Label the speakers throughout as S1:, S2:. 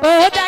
S1: Oh,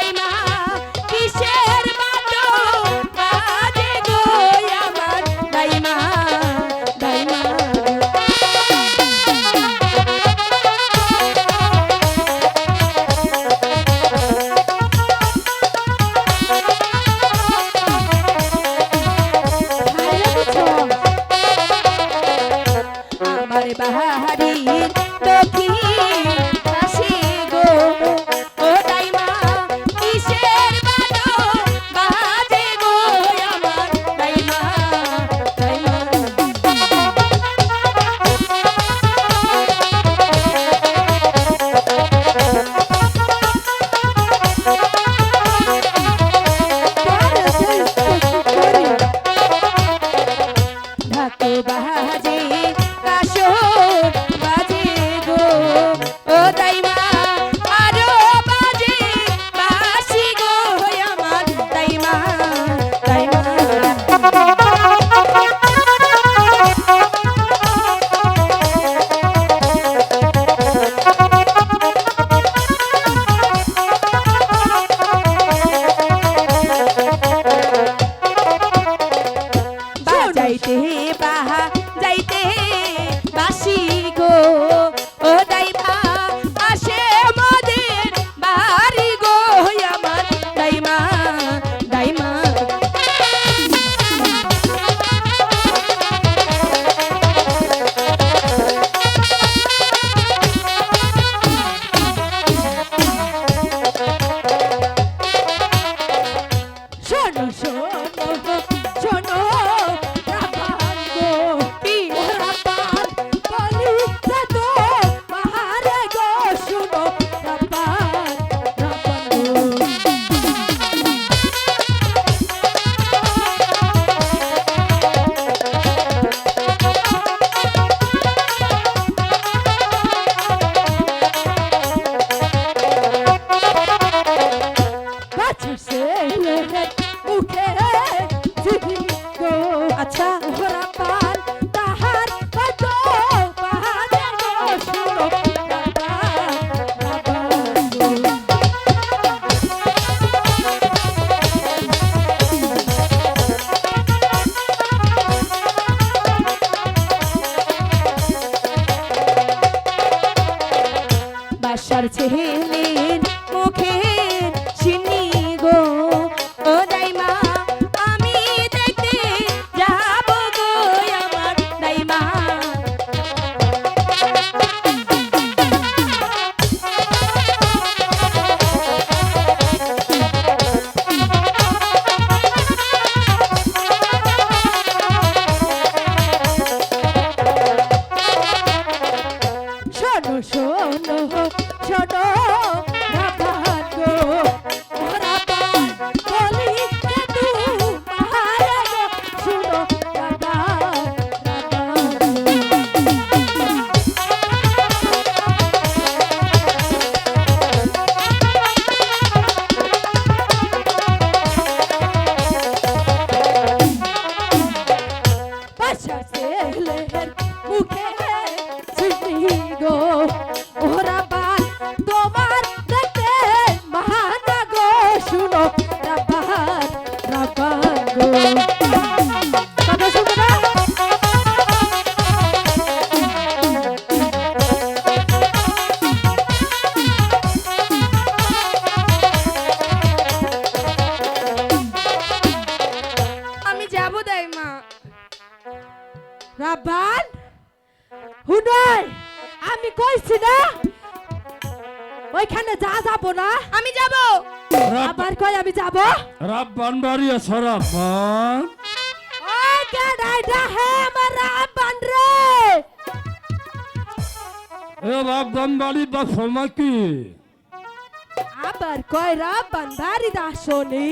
S1: বাজাইতে বাহা যাইতে বাসি গো। ও দাইমা, আসে মদের বাড়ি গো। আমার দাইমা দাইমা। শোনো শোনো বাঁচিছে মুখে গো আচ্ছা ওরা পান তাহার কত পাহাড়ে গো শুনো শোনো রাবান হুনাই আমি কইছি না ওইখানে যা যাব না। আমি যাব। আবার কই আমি যাব?
S2: রাব্বান বাড়ি আছে রাব্বান।
S1: ওই গাড়াইটা হে আমার রাব্বান রে?
S2: এ রাব্বান বাড়ি বা সময় কি
S1: আবার কই রাব্বান বাড়ি দাসনি